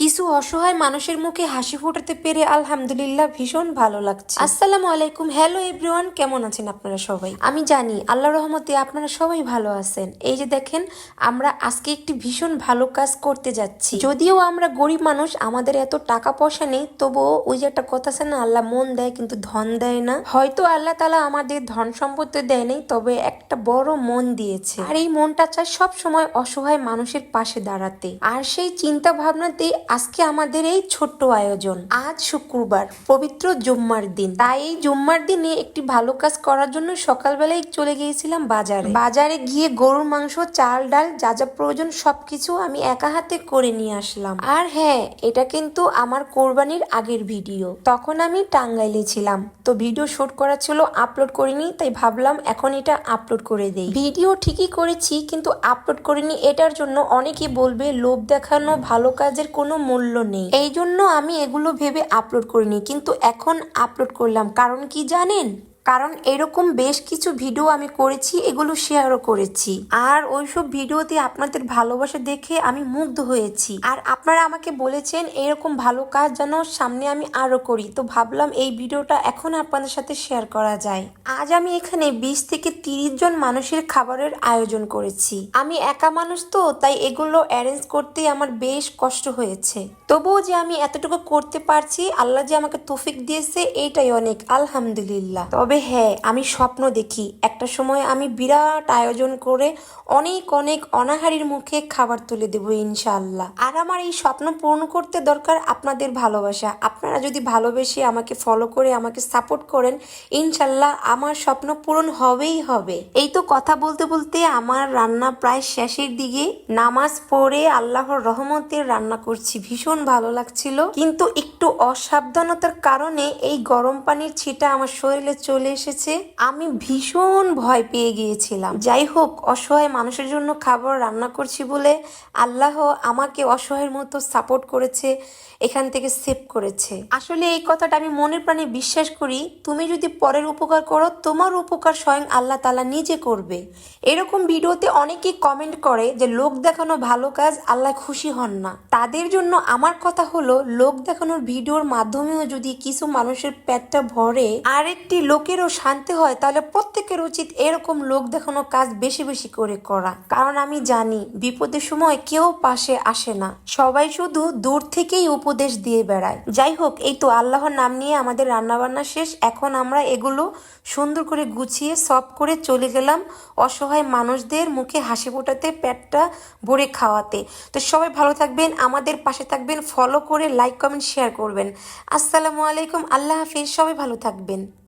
কিছু অসহায় মানুষের মুখে হাসি ফোটাতে পেরে আলহামদুলিল্লাহ ভীষণ ভালো লাগছে। আসসালামু আলাইকুম। হ্যালো এভরিওয়ান কেমন আছেন আপনারা সবাই? আমি জানি আল্লাহ রহমতে আপনারা সবাই ভালো আছেন। এই যে দেখেন, আমরা আজকে একটি ভীষণ ভালো কাজ করতে যাচ্ছি। যদিও আমরা গরিব মানুষ, আমাদের এত টাকা পয়সা নেই, তবুও ওই যে একটা কথা আছে না, আল্লাহ মন দেয় কিন্তু ধন দেয় না। হয়তো আল্লাহ তালা আমাদের ধন সম্পত্তি দেয় নেই, তবে একটা বড় মন দিয়েছে। আর এই মনটা চায় সব সময় অসহায় মানুষের পাশে দাঁড়াতে। আর সেই চিন্তা ভাবনাতেই আজকে আমাদের এই ছোট্ট আয়োজন। আজ শুক্রবার, পবিত্র জুম্মার দিন। তাই এই জুম্মার দিনে একটি ভালো কাজ করার জন্য সকালবেলায় চলে গিয়েছিলাম বাজারে। বাজারে গিয়ে গরুর মাংস, চাল, ডাল, যা যা প্রয়োজন সবকিছু আমি একা হাতে করে নিয়ে আসলাম। আর হ্যাঁ এটা কিন্তু আমার কোরবানির আগের ভিডিও। তখন আমি টাঙ্গাইলে ছিলাম। তো ভিডিও শুট করা ছিল, আপলোড করিনি, তাই ভাবলাম এখন এটা আপলোড করে দেই। ভিডিও ঠিকই করেছি, কিন্তু আপলোড করিনি, এটার জন্য অনেকে বলবে, লোভ দেখানো, ভালো কাজের কোনো মূল্য নেই। এই জন্য আমি এগুলো ভেবে আপলোড করিনি, কিন্তু এখন আপলোড করলাম। কারণ কি জানেন? কারণ এরকম বেশ কিছু ভিডিও আমি করেছি, এগুলো শেয়ারও করেছি। আর ওইসব ভিডিওতে আপনাদের ভালোবাসা দেখে আমি মুগ্ধ হয়েছি। আর আপনারা আমাকে বলেছেন, এরকম ভালো কাজ যেন সামনে আমি আরও করি। তো ভাবলাম এই ভিডিওটা এখন আপনাদের সাথে শেয়ার করা যায়। আজ আমি এখানে বিশ থেকে তিরিশ জন মানুষের খাবারের আয়োজন করেছি। আমি একা মানুষ তো, তাই এগুলো অ্যারেঞ্জ করতে আমার বেশ কষ্ট হয়েছে। তবুও যে আমি এতটুকু করতে পারছি, আল্লাহ যে আমাকে তৌফিক দিয়েছে এইটাই অনেক, আলহামদুলিল্লাহ। তবে হ্যাঁ আমি স্বপ্ন দেখি। একটা সময় আমি বিরাট আয়োজন করে অনেক অনেক অনাহারির মুখে খাবার তুলে দেবো, ইনশাআল্লাহ। আর আমার এই স্বপ্ন পূরণ করতে দরকার আপনাদের ভালোবাসা। আপনারা যদি ভালোবেসে আমাকে ফলো করে, আমাকে সাপোর্ট করেন ইনশাল্লাহ আমার স্বপ্ন পূরণ হবেই হবে। এই তো কথা বলতে বলতে আমার রান্না প্রায় শেষের দিকে। নামাজ পড়ে আল্লাহর রহমতের রান্না করছি, ভীষণ ভালো লাগছিল। কিন্তু একটু অসাবধানতার কারণে এই গরম পানির ছিটা আমার শরীরে চলে এসেছে। আমি ভীষণ ভয় পেয়ে গিয়েছিলাম। যাই হোক, অসহায় মানুষের জন্য খাবার রান্না করছি বলে আল্লাহ আমাকে অসহায়ের মতো সাপোর্ট করেছে, এখান থেকে সেভ করেছে। আসলে এই কথাটা আমি মনের প্রাণে বিশ্বাস করি, তুমি যদি পরের উপকার করো, তোমার উপকার স্বয়ং আল্লাহ তালা নিজে করবে। এরকম ভিডিওতে অনেকেই কমেন্ট করে যে, লোক দেখানো ভালো কাজ, আল্লাহ খুশি হন না। তাদের জন্য আমার কথা হলো, লোক দেখানোর ভিডিওর মাধ্যমেও যদি কিছু মানুষের পেটটা ভরে আর একটি লোকেরও শান্তি হয়, তাহলে প্রত্যেকের উচিত এরকম লোক দেখানো কাজ বেশি বেশি করে করা। কারণ আমি জানি, বিপদের সময় কেউ পাশে আসে না। সবাই শুধু দূর থেকেই উপদেশ দিয়ে বেড়ায়। যাই হোক, এই তো আল্লাহর নাম নিয়ে আমাদের রান্নাবান্না শেষ। এখন আমরা এগুলো সুন্দর করে গুছিয়ে, সব করে চলে গেলাম অসহায় মানুষদের মুখে হাসি ফোটাতে, পেটটা ভরে খাওয়াতে। তো সবাই ভালো থাকবেন, আমাদের পাশে থাকবেন ফলো করে লাইক কমেন্ট শেয়ার করবেন। আসসালামু আলাইকুম, আল্লাহ হাফিজ, সবাই ভালো থাকবেন।